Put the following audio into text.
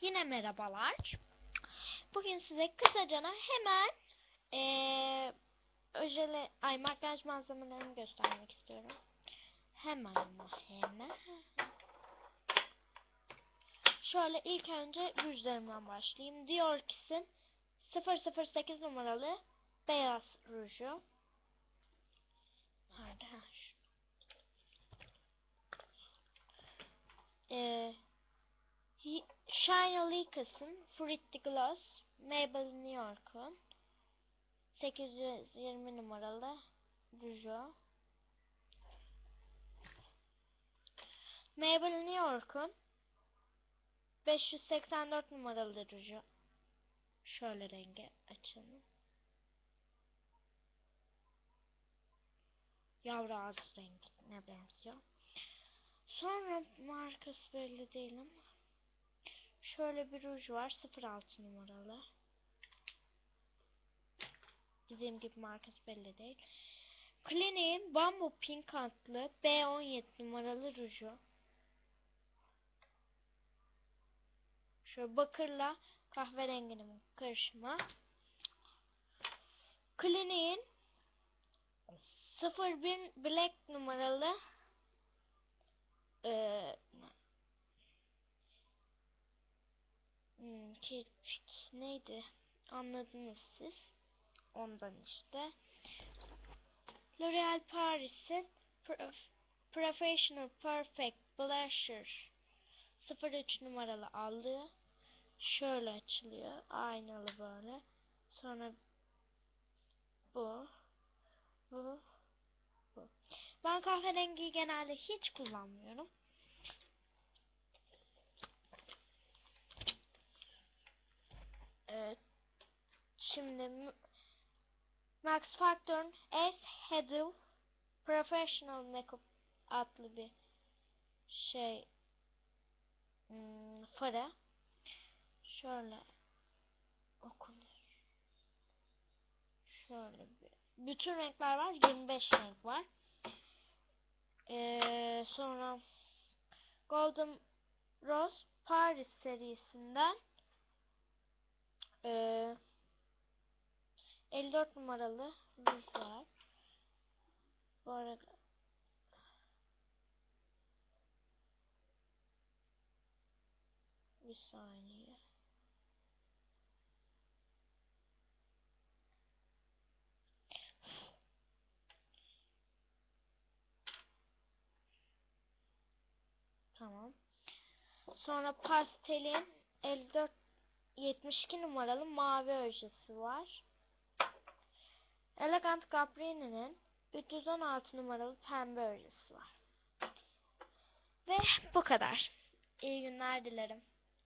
Yine merhabalar. Bugün size kısacana hemen eee öjele, ay makyaj malzemelerini göstermek istiyorum. Hemen ama hemen. Şöyle ilk önce rujlarımdan başlayayım. Dior Kiss'in 008 numaralı beyaz ruju. Hi- Shine Olicas'ın Fruity Gloss Maybelline New York'un 820 numaralı ruju. Maybelline New York'un 584 numaralı ruju. Şöyle rengi açalım. Yavru ağzı rengine benziyor. Sonra markası belli değil ama. Şöyle bir ruj var. 06 numaralı. Dediğim gibi markası belli değil. Clinique'in Bamboo Pink adlı B17 numaralı ruju. Şöyle bakırla kahverenginin karışımı. Clinique'in 01 Black numaralı eee Kirpik neydi? Anladınız siz. Ondan işte. L'Oreal Paris'in Prof- Professional Perfect Blusher 03 numaralı aldığı şöyle açılıyor. Aynalı böyle. Sonra bu. Bu. Bu. Ben kahverengiyi genelde hiç kullanmıyorum. Şimdi Max Factor'ın S Heddle Professional Makeup adlı bir şey hmm, farı. Şöyle okunuyor. Şöyle bir. Bütün renkler var. 25 renk var. Ee, sonra Golden Rose Paris serisinden ee, 54 numaralı ruj var. Bu arada bir saniye. Tamam. Sonra pastelin 54 72 numaralı mavi ojesi var. Elegant Caprini'nin 316 numaralı pembe ojesi var. Ve bu kadar. İyi günler dilerim.